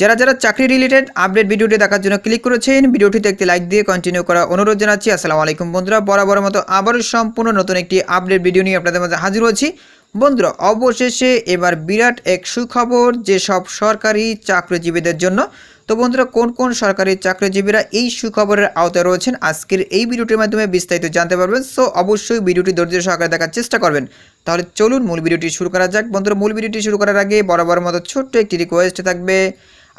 যারা যারা চাকরি রিলেটেড আপডেট ভিডিওটি দেখার জন্য ক্লিক করেছেন, ভিডিওটিতে একটি লাইক দিয়ে কন্টিনিউ করা অনুরোধ জানাচ্ছি। আসসালামু আলাইকুম বন্ধুরা বরাবর মতো আবারও সম্পূর্ণ নতুন একটি আপডেট ভিডিও নিয়ে আপনাদের মাঝে হাজির হচ্ছি বন্ধুরা, অবশেষে এবার বিরাট এক সুখবর যেসব সরকারি চাকরিজীবীদের জন্য। তো বন্ধুরা, কোন কোন সরকারি চাকরিজীবীরা এই সুখবরের আওতায় রয়েছেন? আজকের এই ভিডিওটির মাধ্যমে বিস্তারিত জানতে পারবেন। সো অবশ্যই ভিডিওটি ধৈর্য সহকারে দেখার চেষ্টা করবেন। তাহলে চলুন মূল ভিডিওটি শুরু করা যাক। বন্ধুরা, মূল ভিডিওটি শুরু করার আগে বরাবর মতো ছোট্ট একটি রিকোয়েস্ট থাকবে।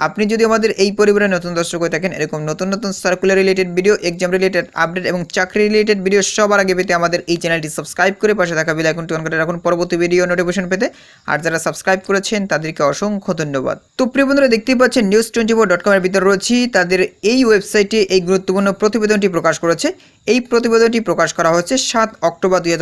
আপনি যদি আমাদের এই পরিবারের নতুন দর্শক হয়ে থাকেন, এরকম নতুন নতুন circular related video exam related update এবং চাকরি রিলেটেড ভিডিও সবার আগে পেতে আমাদের এই চ্যানেলটি সাবস্ক্রাইব করে পাশে থাকা বেল আইকনটি অন করে রাখুন। পরবর্তী ভিডিও নোটিফিকেশন পেতে আর যারা সাবস্ক্রাইব করেছেন, তাদেরকে অসংখ্য ধন্যবাদ। তো প্রিয় বন্ধুরা, দেখতেই পাচ্ছেন নিউজ টোয়েন্টি ফোর ডট কমের ভিতরে রয়েছি। তাদের এই ওয়েবসাইটে এই গুরুত্বপূর্ণ প্রতিবেদনটি প্রকাশ করেছে। এই প্রতিবেদনটি প্রকাশ করা হয়েছে সাত অক্টোবর দুই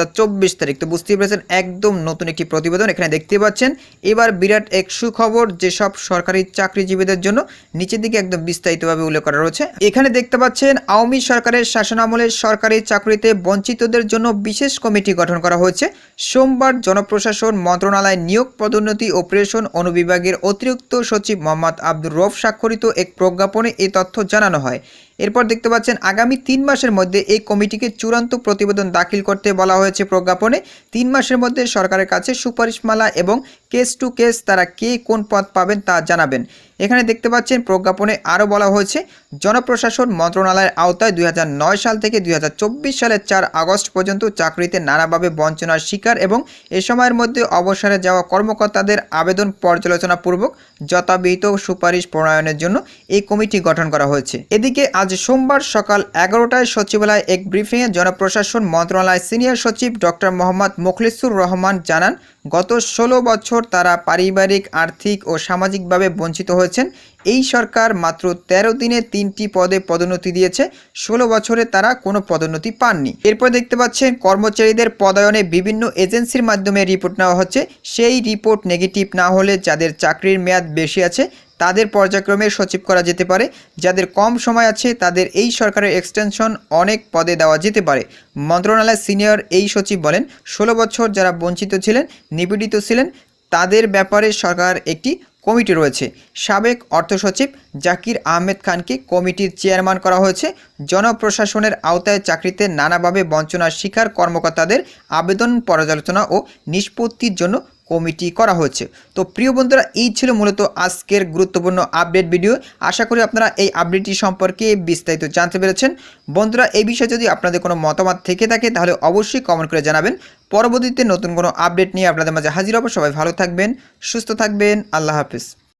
তারিখ। তো বুঝতেই পেরেছেন, একদম নতুন একটি প্রতিবেদন এখানে দেখতে পাচ্ছেন। এবার বিরাট এক সুখবর যেসব সরকারি চাকরিজীবীদের জন্য নিচের দিকে একদম বিস্তারিতভাবে উল্লেখ করা রয়েছে। এখানে দেখতে পাচ্ছেন, আওয়ামী সরকারের শাসনামলে সরকারি চাকরিতে বঞ্চিতদের জন্য বিশেষ কমিটি গঠন করা হয়েছে। সোমবার জনপ্রশাসন মন্ত্রণালয় নিয়োগ পদোন্নতি প্রেষণ অনুবিভাগের অতিরিক্ত সচিব মোহাম্মদ আব্দুর রফ স্বাক্ষরিত এক প্রজ্ঞাপনে এ তথ্য জানানো হয়। এরপর দেখতে পাচ্ছেন, আগামী তিন মাসের মধ্যে এই কমিটিকে চূড়ান্ত প্রতিবেদন দাখিল করতে বলা হয়েছে প্রজ্ঞাপনে। তিন মাসের মধ্যে সরকারের কাছে সুপারিশমালা এবং কেস টু কেস তারা কে কোন পদ পাবেন তা জানাবেন। এখানে দেখতে পাচ্ছেন, প্রজ্ঞাপনে আরও বলা হয়েছে, জনপ্রশাসন মন্ত্রণালয়ের আওতায় দুই হাজার নয় সাল থেকে দুই হাজার চব্বিশ সালের চার আগস্ট পর্যন্ত চাকরিতে নানাভাবে বঞ্চনার শিকার এবং এ সময়ের মধ্যে অবসরে যাওয়া কর্মকর্তাদের আবেদন পর্যালোচনাপূর্বক যথাবিহিত সুপারিশ প্রণয়নের জন্য এই কমিটি গঠন করা হয়েছে। এদিকে আজ সোমবার সকাল এগারোটায় সচিবালয়ে এক ব্রিফিংয়ে জনপ্রশাসন মন্ত্রণালয় সিনিয়র সচিব ডক্টর মোহাম্মদ মুখলিসুর রহমান জানান গত ষোলো বছর তারা পারিবারিক, আর্থিক ও সামাজিকভাবে বঞ্চিত হয়েছেন। এই সরকার মাত্র ১৩ দিনে তিনটি পদে পদোন্নতি দিয়েছে। ষোলো বছরে তারা কোনো পদোন্নতি পাননি। এরপর দেখতে পাচ্ছেন, কর্মচারীদের পদায়নে বিভিন্ন এজেন্সির মাধ্যমে রিপোর্ট নেওয়া হচ্ছে। সেই রিপোর্ট নেগেটিভ না হলে যাদের চাকরির মেয়াদ বেশি আছে তাদের পর্যায়ক্রমে সচিব করা যেতে পারে। যাদের কম সময় আছে, তাদের এই সরকারের এক্সটেনশন অনেক পদে দেওয়া যেতে পারে। মন্ত্রণালয়ের সিনিয়র এই সচিব বলেন, ষোলো বছর যারা বঞ্চিত ছিলেন, নিপীড়িত ছিলেন, তাদের ব্যাপারে সরকার একটি কমিটি রয়েছে। সাবেক অর্থ সচিব জাকির আহমেদ খানকে কমিটির চেয়ারম্যান করা হয়েছে। জনপ্রশাসনের আওতায় চাকরিতে নানাভাবে বঞ্চনার শিকার কর্মকর্তাদের আবেদন, পর্যালোচনা ও নিষ্পত্তির জন্য কমিটি করা হয়েছে। তো প্রিয় বন্ধুরা, এই ছিল মূলত আজকের গুরুত্বপূর্ণ আপডেট ভিডিও। আশা করি আপনারা এই আপডেটটি সম্পর্কে বিস্তারিত জানতে পেরেছেন। বন্ধুরা, এই বিষয়ে যদি আপনাদের কোনো মতামত থেকে থাকে, তাহলে অবশ্যই কমেন্ট করে জানাবেন। পরবর্তীতে নতুন কোনো আপডেট নিয়ে আপনাদের মাঝে হাজির হব। সবাই ভালো থাকবেন, সুস্থ থাকবেন। আল্লাহ হাফিজ।